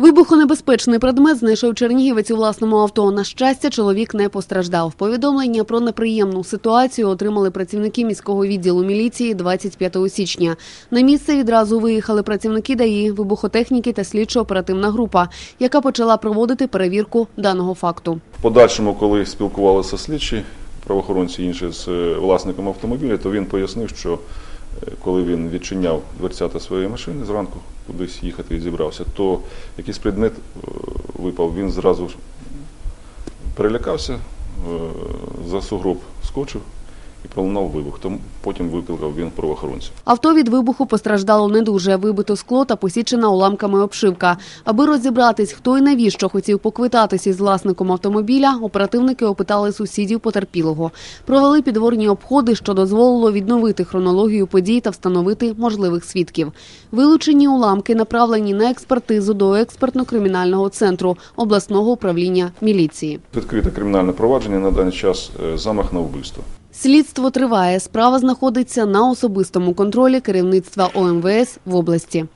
Вибухонебезпечний предмет знайшов чернігівець у власному авто. На щастя, чоловік не постраждав. Повідомлення про неприємну ситуацію отримали працівники міського відділу міліції 25 січня. На місце відразу виїхали працівники ДАІ, вибухотехніки та слідчо-оперативна група, яка почала проводити перевірку даного факту. Подальшому, коли спілкувалися слідчі, правоохоронці інші з е, власником автомобіля, то він пояснив, що коли він відчиняв дверцята своєї машини зранку, кудись їхати і зібрався, то якийсь предмет е, випав, він зразу перелякався, е, за сугроб скочив і пролунав вибух. Тому потім викликав він правоохоронців. Авто від вибуху постраждало не дуже. Вибито скло та посічена уламками обшивка. Аби розібратись, хто і навіщо хотів поквитатися із власником автомобіля, оперативники опитали сусідів потерпілого. Провели підворні обходи, що дозволило відновити хронологію подій та встановити можливих свідків. Вилучені уламки направлені на експертизу до експертно-кримінального центру обласного управління міліції. Відкрите кримінальне провадження на даний час е, замах на вбивство. Слідство триває. Справа знаходиться на особистому контролі керівництва ОМВС в області.